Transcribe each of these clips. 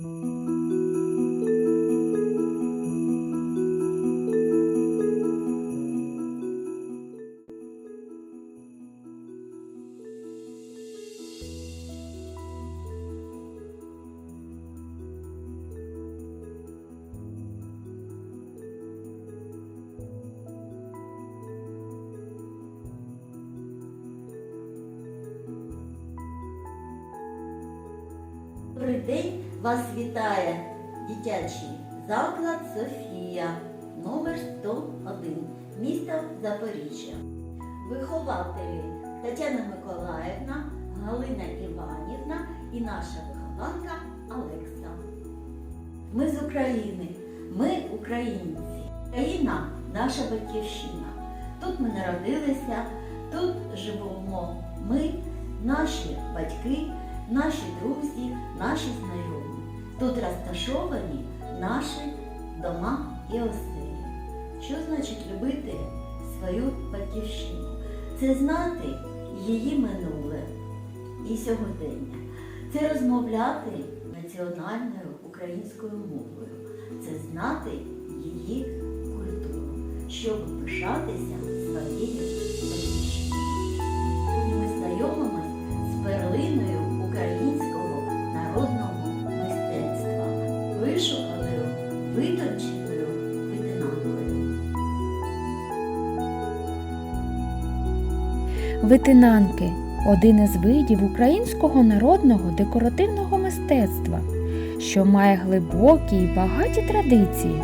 Mm-hmm. Добрий день вас вітає дитячий заклад Софія, номер 101, місто Запоріжжя. Вихователі Тетяна Миколаївна, Галина Іванівна і наша вихованка Олекса. Ми з України, ми українці. Україна наша батьківщина. Тут ми народилися, тут живемо ми, наші батьки, наші друзі, наші знайомі. Тут розташовані наші дома і оселі. Що значить любити свою батьківщину? Це знати її минуле і сьогодення. Це розмовляти національною українською мовою. Це знати її культуру, щоб пишатися своєю батьківщиною. Ми знайомимось з перлиною Витинанки один із видів українського народного декоративного мистецтва, що має глибокі й багаті традиції.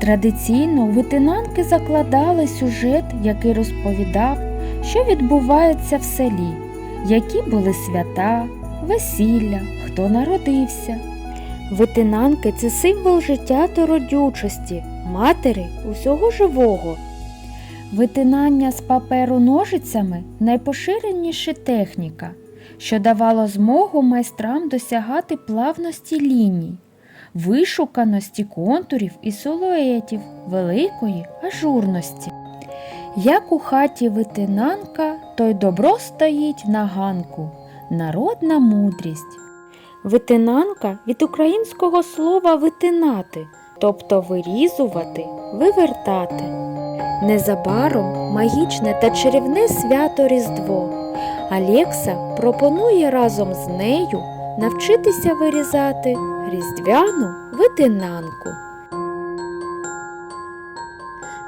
Традиційно витинанки закладали сюжет, який розповідав, що відбувається в селі, які були свята, весілля, хто народився. Витинанки це символ життя та родючості, матері усього живого. Витинання з паперу ножицями найпоширеніша техніка, що давало змогу майстрам досягати плавності ліній, вишуканості контурів і силуетів, великої ажурності. Як у хаті витинанка, то й добро стоїть на ганку, народна мудрість. Витинанка від українського слова витинати, тобто вирізувати, вивертати. Незабаром магічне та чарівне свято Різдво. Алекса пропонує разом з нею навчитися вирізати різдвяну витинанку.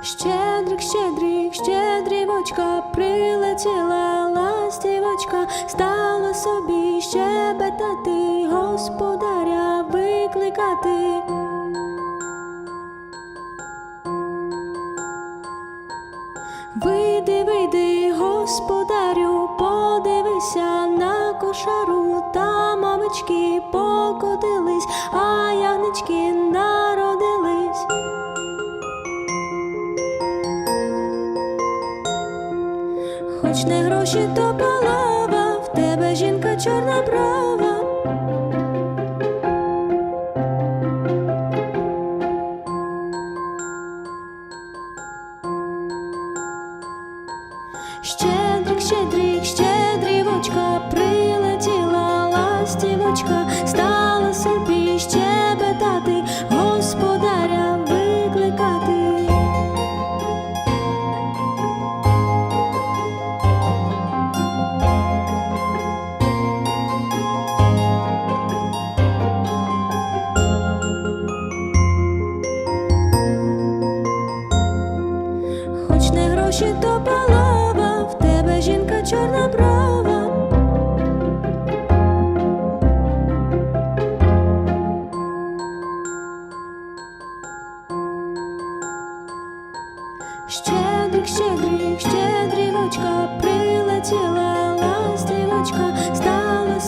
Щедрик, щедрик, щедрівочка, прилетіла ластівочка, стала собі щебетати, господаря викликати. Вийди, вийди, господарю, подивися на кошару, там мамички покотились, а ягнички народились. Хоч не гроші, то полова, в тебе жінка чорна брова. Хоч то полова, в тебе жінка чорна брова. Щедрик, щедрик, щедрівочка, прилетіла ластівочка, стала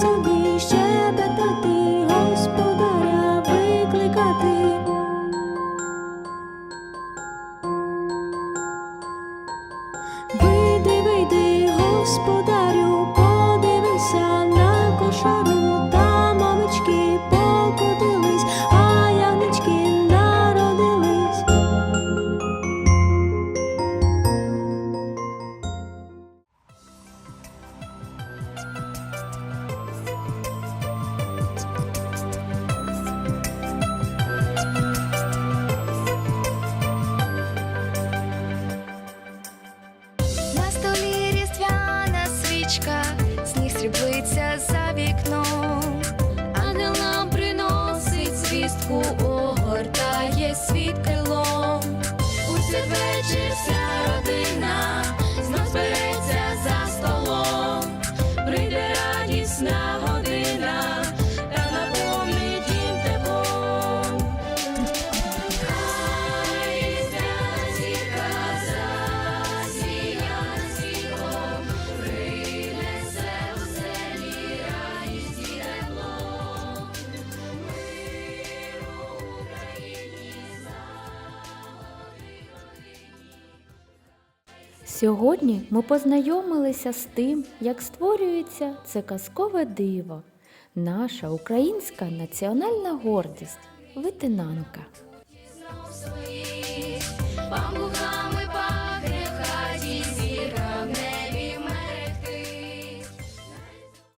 Ku. Сьогодні ми познайомилися з тим, як створюється це казкове диво, наша українська національна гордість витинанка. бамбука